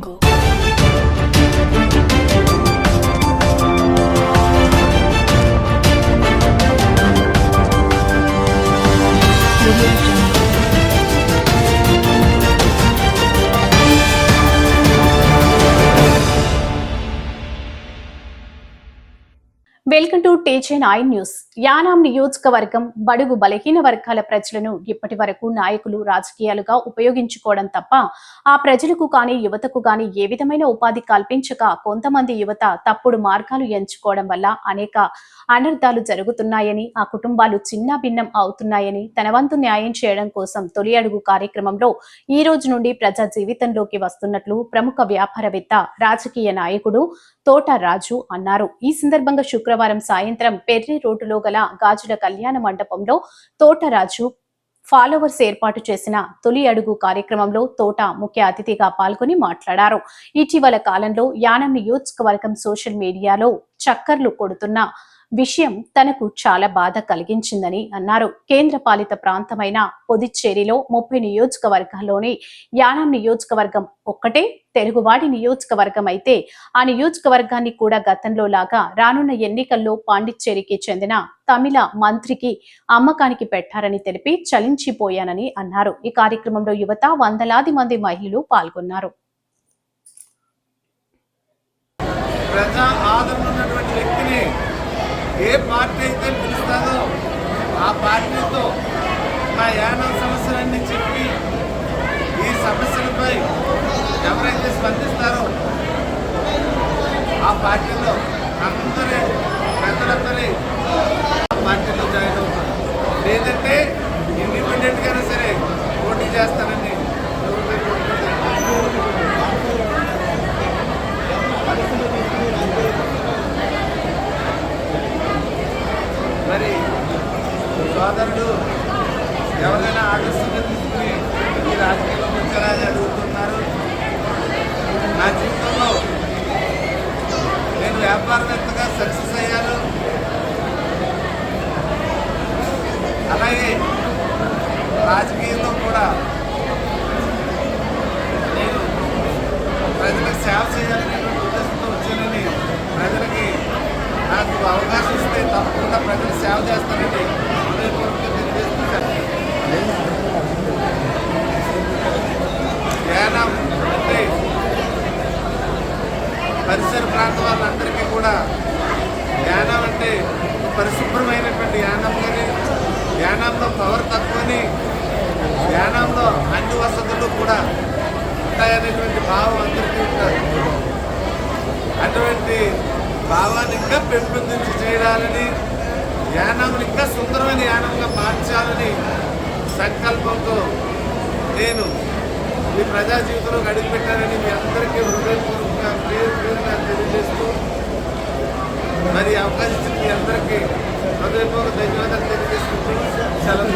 jungle. Welcome to TJ I news. Yanam నియోజకవర్గం బడుగు బలహీన వర్గాల ప్రజలను ఇప్పటి వరకు నాయకులు రాజకీయాలుగా ఉపయోగించుకోవడం తప్ప ఆ ప్రజలకు కానీ యువతకు కానీ ఏ విధమైన ఉపాధి కల్పించక కొంతమంది యువత తప్పుడు మార్గాలు ఎంచుకోవడం వల్ల అనేక అనర్థాలు జరుగుతున్నాయని ఆ కుటుంబాలు చిన్న భిన్నం అవుతున్నాయని తన వంతు న్యాయం చేయడం కోసం తొలి అడుగు కార్యక్రమంలో ఈ రోజు నుండి ప్రజా జీవితంలోకి వస్తున్నట్లు ప్రముఖ వ్యాపారవేత్త రాజకీయ నాయకుడు తోట రాజు అన్నారు. ఈ సందర్భంగా శుక్ర శుక్రవారం సాయంత్రం పెర్రి రోడ్డులో గల గాజుల కళ్యాణ మండపంలో తోటరాజు ఫాలోవర్స్ ఏర్పాటు చేసిన తొలి అడుగు కార్యక్రమంలో తోట ముఖ్య అతిథిగా పాల్గొని మాట్లాడారు. ఇటీవల కాలంలో యానం నియోజకవర్గం సోషల్ మీడియాలో చక్కర్లు కొడుతున్న విషయం తనకు చాలా బాధ కలిగించిందని అన్నారు. కేంద్ర పాలిత ప్రాంతమైన పొదిచ్చేరిలో ముప్పై నియోజకవర్గాల్లోని యానం నియోజకవర్గం ఒక్కటే తెలుగువాడి నియోజకవర్గం అయితే ఆ నియోజకవర్గాన్ని కూడా గతంలో లాగా రానున్న ఎన్నికల్లో పాండిచ్చేరికి చెందిన తమిళ మంత్రికి అమ్మకానికి పెట్టారని తెలిపి చలించిపోయానని అన్నారు. ఈ కార్యక్రమంలో యువత వందలాది మంది మహిళలు పాల్గొన్నారు. ప్రజా ఏ పార్టీ అయితే పిలుస్తుందో ఆ పార్టీతో మా యానం సమస్యలన్నీ చెప్పి ఈ సమస్యలపై ఎవరైతే స్పందిస్తారో ఆ పార్టీ సోదరుడు ఎవరైనా ఆదర్శంగా తీసుకుని ఈ రాజకీయంలో వచ్చారని అడుగుతున్నారు. నా జీవితంలో నేను వ్యాపారవేత్తగా సక్సెస్ అయ్యాను. అలాగే రాజకీయంలో కూడా నేను ప్రజలకు సేవ చేయాలని ఉద్దేశంతో వచ్చానని ప్రజలకి నాకు అవకాశం ఇస్తే తప్పకుండా ప్రజలు సేవ చేస్తానని ధ్యానం అంటే పరిసర ప్రాంత వాళ్ళందరికీ కూడా ధ్యానం అంటే పరిశుభ్రమైనటువంటి యానం కానీ ధ్యానంలో పవర్ తక్కువని ధ్యానంలో అన్ని వసతులు కూడా ఉంటాయనేటువంటి భావం అందరికీ ఉంటుంది. అటువంటి భావాన్ని ఇంకా పెంపొందించి చేయాలని యానాన్ని ఇంకా సుందరమైన యానంగా మార్చాలని సంకల్పంతో నేను మీ ప్రజా జీవితంలో అడుగుపెట్టానని మీ అందరికీ హృదయపూర్వకంగా పేరు పేరుగా తెలియజేస్తూ మరి అవకాశం ఇచ్చిన మీ అందరికీ హృదయపూర్వక ధన్యవాదాలు తెలియజేసుకుంటూ సెలవు